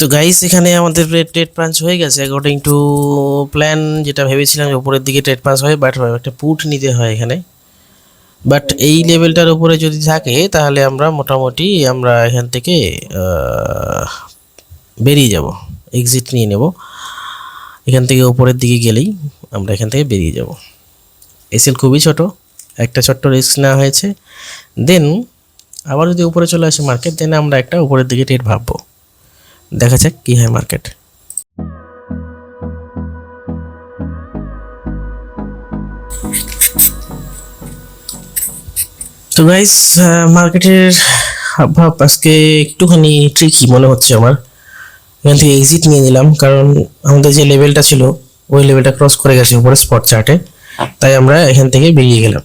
তো গাইস এখানে আমাদের ট্রেড পাঞ্চ হয়ে গেছে। অ্যাকর্ডিং টু প্ল্যান যেটা ভেবেছিলাম যে উপরের দিকে ট্রেড পাঞ্চ হয় বাট একটা পুট নিতে হয় এখানে। বাট এই লেভেলটার উপরে যদি থাকে, তাহলে আমরা মোটামুটি আমরা এখান থেকে বেরিয়ে যাব। এক্সিট নিয়ে নেব। এখান থেকে উপরের দিকে গেলেই আমরা এখান থেকে বেরিয়ে যাব। এসএল খুবই ছোট, একটা ছোট্ট রিস্ক নেওয়া হয়েছে। দেন আবার যদি উপরে চলে আসে মার্কেট দেন আমরা একটা উপরের দিকে রেট ভাববো। দেখা যাক কী হয় মার্কেট তো গাইস মার্কেটের ভাব আজকে একটুখানি ট্রিকি মনে হচ্ছে আমার। এখান থেকে এক্সিট নিয়ে নিলাম, কারণ আমাদের যে লেভেলটা ছিল, ওই লেভেলটা ক্রস করে গেছে উপরে স্পট চার্টে তাই আমরা এখান থেকে বেরিয়ে গেলাম।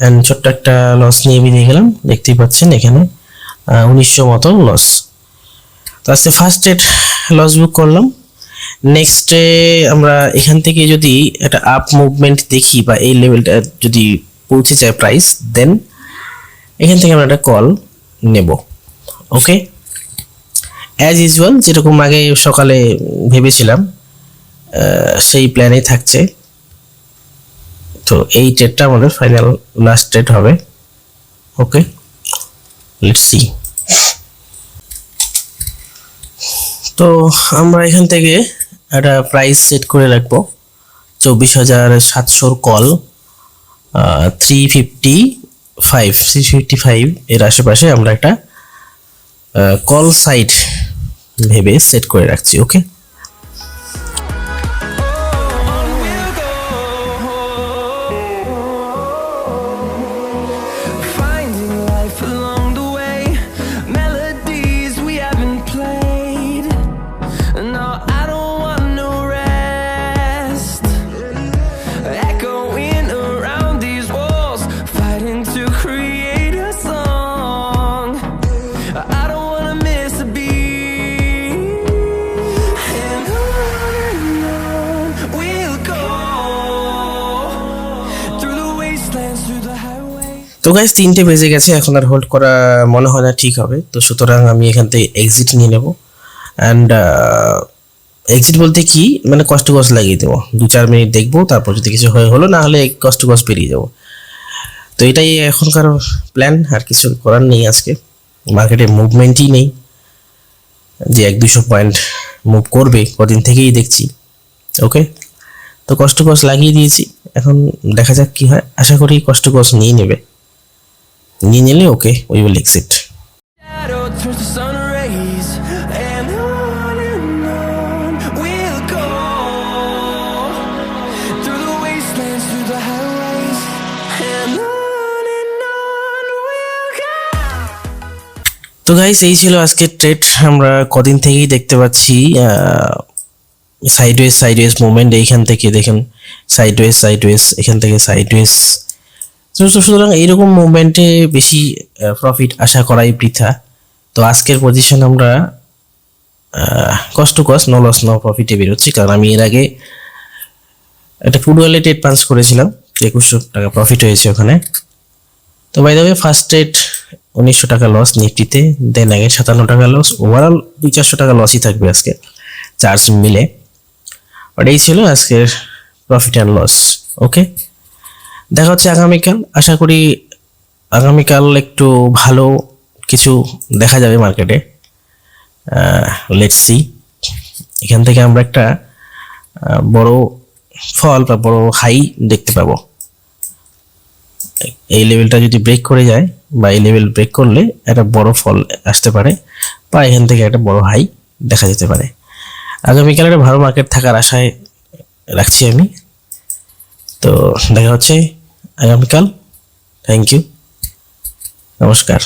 অ্যান্ড ছোট্ট একটা লস নিয়ে বেরিয়ে গেলাম, দেখতেই পাচ্ছেন এখানে উনিশশো মতো লস তো আজকে ফার্স্ট এড লস বুক করলাম। নেক্সটে আমরা এখান থেকে যদি একটা আপ মুভমেন্ট দেখি বা এই লেভেলটা যদি পৌঁছে যায় প্রাইস দেন এখান থেকে আমরা একটা কল নেব। ওকে অ্যাজ ইউজুয়াল যেরকম আগে সকালে ভেবেছিলাম সেই প্ল্যানেই থাকছে। তো এই ট্রেডটা আমাদের ফাইনাল লাস্ট ট্রেড হবে। ওকে লেটস সি তো আমরা এখান থেকে একটা প্রাইস সেট করে রাখব। চব্বিশ হাজার সাতশোর call three fifty five three fifty five এর আশেপাশে আমরা একটা কল সাইট ভেবে সেট করে রাখছি ওকে তো গাইজ তিনটে বেজে গেছে, এখন আর হোল্ড করা মনে হয় না ঠিক হবে। তো সুতরাং আমি এখান থেকে এক্সিট নিয়ে নেব। অ্যান্ড এক্সিট বলতে কি? মানে কষ্ট কষ্ট লাগিয়ে দেবো। দু চার মিনিট দেখব, তারপর যদি কিছু হয়ে হলো, না হলে কষ্ট কষ্ট বেরিয়ে যাব। তো এটাই এখনকার প্ল্যান আর কিছু করার নেই আজকে। মার্কেটে মুভমেন্টই নেই। যে এক দুশো পয়েন্ট মুভ করবে, কদিন থেকেই দেখছি। ওকে তো কষ্ট কষ্ট লাগিয়ে দিয়েছি। এখন দেখা যাক কি হয়। আশা করি কষ্ট কষ্ট নিয়ে নেবে। নিয়ে নিলে ওকে উই উইল এক্সিট. তো গাইস এই ছিল আজকের ট্রেড আমরা কদিন থেকেই দেখতে পাচ্ছি সাইডওয়েজ সাইডওয়েজ মুভমেন্ট এইখান থেকে, দেখেন সাইডওয়েজ সাইডওয়েজ এখান থেকে সাইডওয়েজ সুতরাং এইরকম মুভমেন্টে বেশি প্রফিট আশা করাই বৃথা। তো আজকের পজিশন আমরা কষ্ট কষ্ট নো লস নো প্রফিটে বেরোচ্ছি। কারণ আমি এর আগে একটা ফুটবলে ট্রেড পাঞ্চ করেছিলাম একুশশো টাকা প্রফিট হয়েছে ওখানে। তো by the way first rate উনিশশো টাকা লস নিফটিতে দেন আগে সাতান্ন টাকা লস ওভারঅল দুই চারশো টাকা লসই থাকবে আজকে চার্জ মিলে। বাট এই ছিল আজকের প্রফিট অ্যান্ড লস ওকে দেখা হচ্ছে আগামীকাল। আশা করি আগামীকাল একটু ভালো কিছু দেখা যাবে মার্কেটে লেটস সি এখান থেকে আমরা একটা বড় ফল বা বড় হাই দেখতে পাবো। এই লেভেলটা যদি ব্রেক করে যায় বা এই লেভেল ব্রেক করলে একটা বড় ফল আসতে পারে বা এখান থেকে একটা বড় হাই দেখা যেতে পারে। আগামীকাল একটা ভালো মার্কেট থাকার আশায় রাখছি আমি। তো দেখা হচ্ছে আগামীকাল। থ্যাংক ইউ নমস্কার।